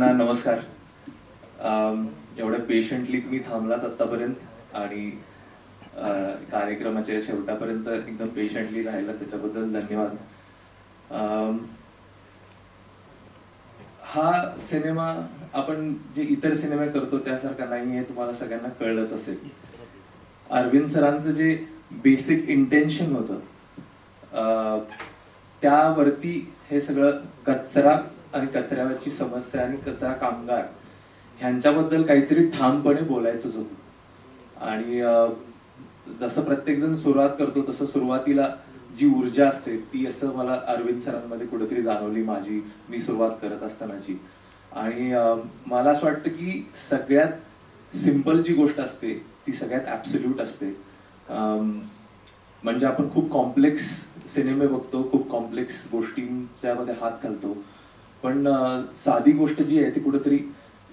सगळ्यांना नमस्कार. एवढ्या पेशंटली तुम्ही थांबलात आत्तापर्यंत आणि कार्यक्रमाच्या शेवटापर्यंत एकदम पेशंटली राहिला त्याच्याबद्दल धन्यवाद. हा सिनेमा आपण जे इतर सिनेमे करतो त्यासारखा नाही हे तुम्हाला सगळ्यांना कळलंच असेल. अरविंद सरांचं जे बेसिक इंटेन्शन होतं अं, त्यावरती हे सगळं कचरा आणि कचऱ्याची समस्या आणि कचरा कामगार ह्यांच्याबद्दल काहीतरी ठामपणे बोलायचंच होतं. आणि जसं प्रत्येक जण सुरुवात करतो तसं सुरुवातीला जी ऊर्जा असते ती असं मला अरविंद सरांमध्ये कुठेतरी जाणवली माझी मी सुरुवात करत असतानाची. आणि मला असं वाटतं की सगळ्यात सिंपल जी गोष्ट असते ती सगळ्यात ऍब्सल्यूट असते. अं, म्हणजे आपण खूप कॉम्प्लेक्स सिनेमे बघतो खूप कॉम्प्लेक्स गोष्टींच्या मध्ये हात घालतो. पण साधी गोष्ट जी आहे ती कुठेतरी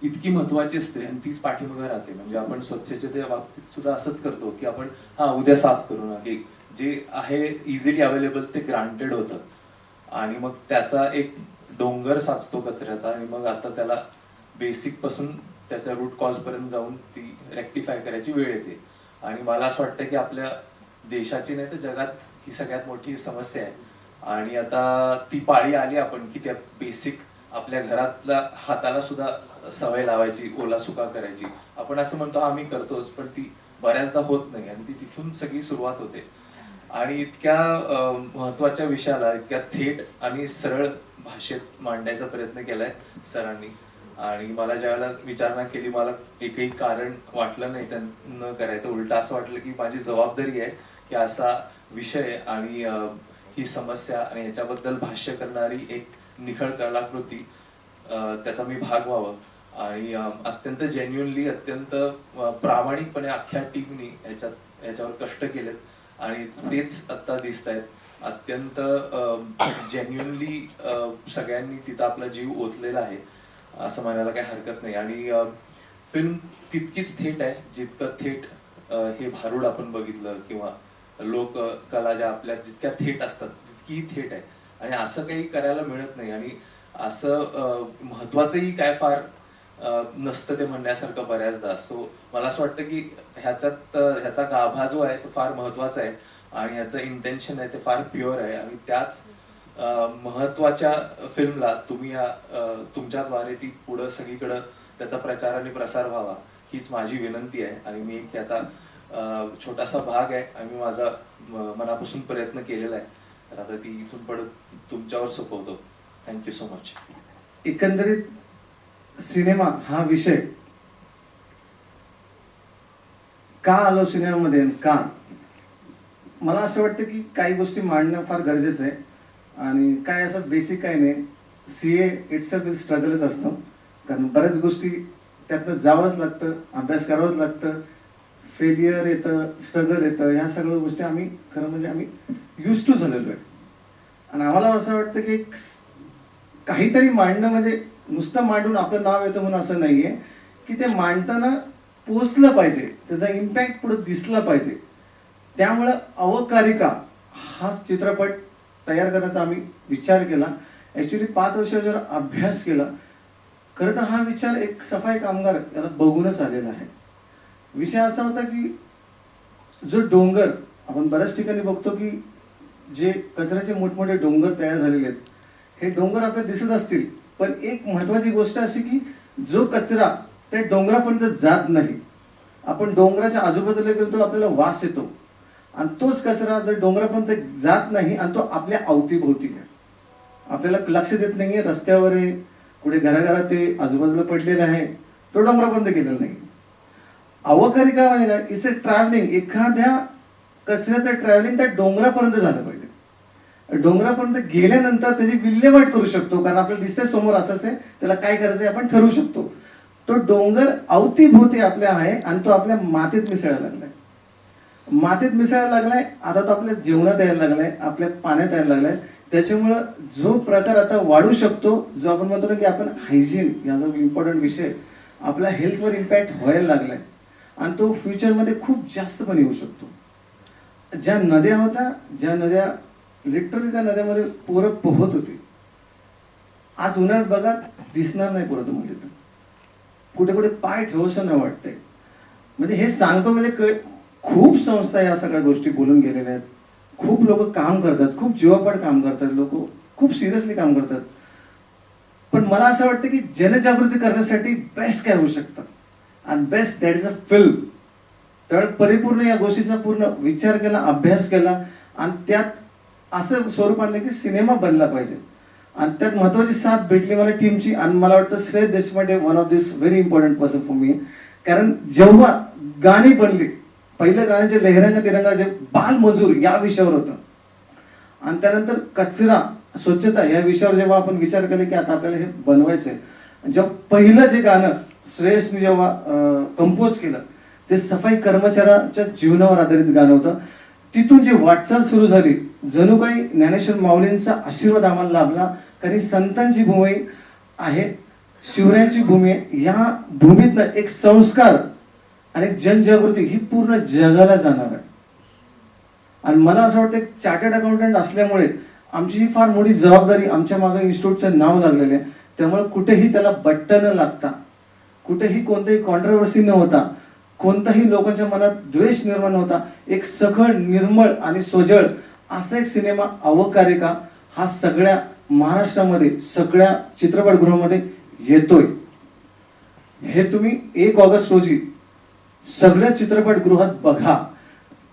इतकी महत्वाची असते आणि तीच पाठीमागे राहते. म्हणजे आपण स्वच्छतेच्या बाबतीत सुद्धा असंच करतो की आपण हा उद्या साफ करू ना. की जे आहे इझिली अवेलेबल ते ग्रांटेड होतं. आणि मग त्याचा एक डोंगर साचतो कचऱ्याचा आणि मग आता त्याला बेसिकपासून त्याच्या रूट कॉज पर्यंत जाऊन ती रेक्टिफाय करायची वेळ येते. आणि मला असं वाटतं की आपल्या देशाची नाही तर जगात ही सगळ्यात मोठी समस्या आहे. आणि आता ती पाळी आली आपण की त्या बेसिक आपल्या घरातल्या हाताला सुद्धा सवय लावायची ओला सुका करायची. आपण असं म्हणतो आम्ही करतोच पण ती बऱ्याचदा होत नाही आणि ती तिथून सगळी सुरुवात होते. आणि इतक्या महत्त्वाच्या विषयाला इतक्या थेट आणि सरळ भाषेत मांडण्याचा प्रयत्न केलाय सरांनी. आणि मला ज्यावेळेला विचारणा केली मला एकही कारण वाटलं नाही त्यांना करायचं. उलट असं वाटलं की माझी जबाबदारी आहे की असा विषय आणि ही समस्या आणि याच्याबद्दल भाष्य करणारी एक निखळ कलाकृती त्याचा मी भाग व्हावं. आणि अत्यंत जेन्युनली अत्यंत प्रामाणिकपणे अख्ख्या टीमनी याच्यात याच्यावर कष्ट केलेत. आणि तेच आता दिसत आहेत अत्यंत जेन्युनली सगळ्यांनी तिथं आपला जीव ओतलेला आहे असं म्हणायला काही हरकत नाही. आणि फिल्म तितकीच थेट आहे जितकं थेट हे भारूड आपण बघितलं किंवा लोक कला ज्या आपल्या जितक्या थेट असतात तितकी थेट आहे. आणि असं काही करायला मिळत नाही. आणि असं महत्वाचंही काय फार नसतं ते म्हणण्यासारखं बऱ्याचदा. सो मला असं वाटतं की ह्याच्यात ह्याचा गाभा जो आहे तो फार महत्त्वाचा आहे. आणि ह्याचं इंटेन्शन आहे ते फार प्युअर आहे. आणि त्याच अं, महत्त्वाच्या फिल्मला तुम्ही या तुमच्याद्वारे ती पुढं सगळीकडं त्याचा प्रचार आणि प्रसार व्हावा हीच माझी विनंती आहे. आणि मी एक याचा छोटासा भाग आहे. आम्ही माझा मनापासून प्रयत्न केलेला आहे. तर आता ती इथून पडत तुमच्यावर सोपवतो. थँक्यू सो मच एकंदरीत सिनेमा हा विषय का आलो सिनेमामध्ये का? मला असं वाटतं की काही गोष्टी मांडणं फार गरजेचं आहे. आणि काय असं बेसिक काय नाही. सी ए इट्स अ स्ट्रगलच असतं. कारण बऱ्याच गोष्टी त्यातनं जावंच लागतं अभ्यास करावंच लागतं. फेलियर येतं स्ट्रगल येतं ह्या सगळ्या गोष्टी आम्ही खरं म्हणजे आम्ही युज टू झालेलो आहे. आणि आम्हाला असं वाटतं की काहीतरी मांडणं म्हणजे नुसतं मांडून आपलं नाव येतं म्हणून असं नाही आहे की ते मांडताना पोचलं पाहिजे त्याचा इम्पॅक्ट पुढे दिसला पाहिजे. त्यामुळं अवकारिका हा चित्रपट तयार करण्याचा आम्ही विचार केला. ॲक्च्युली पाच वर्ष जर अभ्यास केला खरं तर हा विचार एक सफाई कामगार याला बघूनच आलेला आहे. विषय असा होता की जो डोंगर आपण बऱ्याच ठिकाणी बघतो की जे कचऱ्याचे मोठमोठे डोंगर तयार झालेले आहेत हे डोंगर आपल्याला दिसत असतील पण एक महत्वाची गोष्ट अशी की जो कचरा त्या डोंगरापर्यंत जात नाही आपण डोंगराच्या आजूबाजूला गेलो तर आपल्याला वास येतो. आणि तोच कचरा जर डोंगरापर्यंत जात नाही आणि तो आपल्या अवतीभोवती आहे. आपल्याला लक्ष देत नाहीये रस्त्यावर आहे कुठे घराघरात ते आजूबाजूला पडलेलं आहे तो डोंगरापर्यंत गेलेला नाही. अवकारिका म्हणजे काय इट्स अ ट्रॅव्हलिंग एखाद्या कचऱ्याचं ट्रॅव्हलिंग त्या डोंगरापर्यंत झालं पाहिजे. डोंगरापर्यंत गेल्यानंतर त्याची विल्हेवाट करू शकतो. कारण आपल्याला दिसतंय समोर असंच आहे. त्याला काय करायचं आहे आपण ठरवू शकतो. तो डोंगर अवतीभोवती आपल्या आहे आणि तो आपल्या मातीत मिसळायला लागलाय. मातीत मिसळायला लागलाय. आता तो आपल्या जेवणात यायला लागलाय. आपल्या पाण्यात यायला लागलाय. त्याच्यामुळं जो प्रकार आता वाढू शकतो जो आपण म्हणतो ना की आपण हायजीन या जो इम्पॉर्टंट विषय आपल्या हेल्थवर इम्पॅक्ट व्हायला लागलाय. आणि तो फ्युचरमध्ये खूप जास्त पण येऊ शकतो. ज्या नद्या होत्या ज्या नद्या लिटरली त्या नद्यामध्ये पोरं पोहत होती. आज उन्हाळ्यात बघा दिसणार नाही पोरं तुम्हाला तिथं. कुठे कुठे पाय ठेवसं नाही वाटतंय. म्हणजे हे सांगतो म्हणजे कळ खूप संस्था या सगळ्या गोष्टी बोलून गेलेल्या आहेत. खूप लोक काम करतात खूप जीवापाड काम करतात लोक खूप सिरियसली काम करतात. पण मला असं वाटतं की जनजागृती करण्यासाठी बेस्ट काय होऊ शकतं? आणि best that is a film तर परिपूर्ण या गोष्टीचा पूर्ण विचार केला अभ्यास केला आणि त्यात असं स्वरूप आणलं की सिनेमा बनला पाहिजे. आणि त्यात महत्वाची साथ भेटली मला टीमची आणि मला वाटतं Shreya Deshpande one of this very important person for me कारण जेव्हा गाणी बनली पहिलं गाणं जे लहरंगा तिरंगा जे बालमजूर या विषयावर होतं. आणि त्यानंतर कचरा स्वच्छता या विषयावर जेव्हा आपण विचार केला की आता आपल्याला हे बनवायचंय. जेव्हा पहिलं जे गाणं श्रेयसने जेव्हा कंपोज केलं ते सफाई कर्मचाऱ्याच्या जीवनावर आधारित गाणं होतं. तिथून जी वाटचाल सुरू झाली जणू काही ज्ञानेश्वर माऊलींचा आशीर्वाद आम्हाला लाभला कारण संतांची भूमी आहे शिवरायांची भूमी आहे. या भूमीतनं एक संस्कार आणि जनजागृती ही पूर्ण जगाला जाणार आहे. आणि मला असं वाटतं एक चार्टर्ड अकाउंटंट असल्यामुळे आमची ही फार मोठी जबाबदारी आमच्या मागे इन्स्टिट्यूटचं नाव लागलेलं आहे. त्यामुळे कुठेही त्याला बट्ट न लागता कुठेही कोणतेही कॉन्ट्रवर्सी न होता कोणताही लोकांच्या मनात द्वेष निर्माण होता एक सखळ निर्मळ आणि सोजळ असा एक सिनेमा अवकारिका हा सगळ्या महाराष्ट्रामध्ये सगळ्या चित्रपटगृहामध्ये येतोय. हे तुम्ही एक ऑगस्ट रोजी सगळ्या चित्रपटगृहात बघा.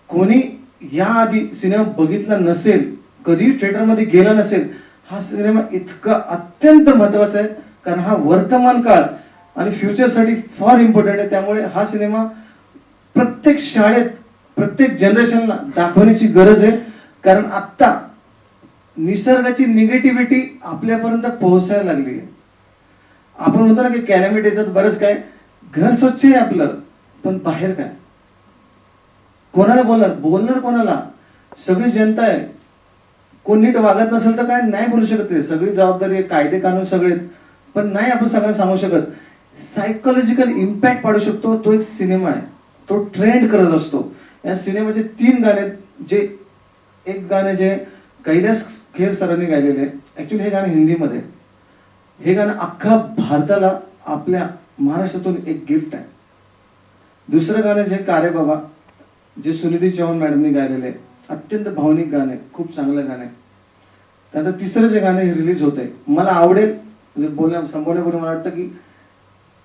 कोणी याआधी सिनेमा बघितला नसेल कधी थिएटरमध्ये गेला नसेल हा सिनेमा इतका अत्यंत महत्त्वाचा आहे कारण हा वर्तमान काळ आणि फ्युचरसाठी फार इम्पॉर्टंट आहे. त्यामुळे हा सिनेमा प्रत्येक शाळेत प्रत्येक जनरेशनला दाखवण्याची गरज आहे. कारण आत्ता निसर्गाची निगेटिव्हिटी आपल्यापर्यंत पोहोचायला लागली आहे. आपण म्हणतो ना की कॅलॅमिटी येतात बरंच काय. घर स्वच्छ आहे आपलं पण बाहेर काय? कोणाला बोलणार? बोलणार कोणाला? सगळी जनता आहे. कोण नीट वागत नसेल तर काय? नाही बोलू शकत सगळी जबाबदारी आहे कायदे कानून सगळे आहेत. पण नाही आपण सगळ्यांना सांगू शकत. सायकोलॉजिकल इम्पॅक्ट पाडू शकतो. तो एक सिनेमा आहे. तो ट्रेंड करत असतो. या सिनेमाचे तीन गाणे जे एक गाणे जे कैलास खेर सरांनी गायलेले ॲक्च्युली हे गाणं हिंदीमध्ये हे गाणं अख्खा भारताला आपल्या महाराष्ट्रातून एक गिफ्ट आहे. दुसरं गाणं जे कारे बाबा जे सुनिधी चव्हाण मॅडमनी गायलेले आहे. अत्यंत भावनिक गाणं आहे खूप चांगलं गाणं. आहे त्यानंतर तिसरं जे गाणे रिलीज होत आहे मला आवडेल म्हणजे बोलण्या संबोधण्यापूर्वी मला वाटतं की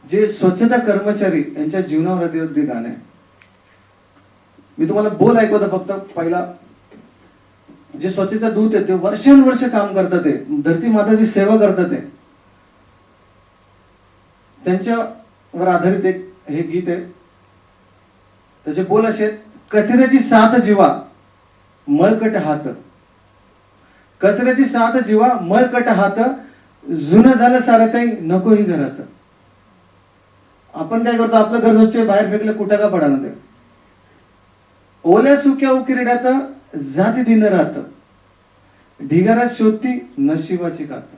जे स्वच्छता कर्मचारी यांच्या जीवनावर आधारित गाणं आहे. मी तुम्हाला बोल ऐकवतो फक्त पहिला जे स्वच्छता दूत आहे ते वर्षानुवर्ष काम करतात ते. धरती माताची सेवा करतात ते. त्यांच्यावर आधारित एक हे गीत आहे. त्याचे बोल असे आहेत, कचऱ्याची सात जीवा मळकट हात. कचऱ्याची सात जीवा मळकट हात जुनं झालं सारं काही नकोही घरात. आपण काय करतो आपलं घर स्वच्छ बाहेर फेकलं कुठं का पडा ते ओल्या सुक्या उकिरड्यात जाती दिन राहत. ढिगारा शोधती नशिबाची गात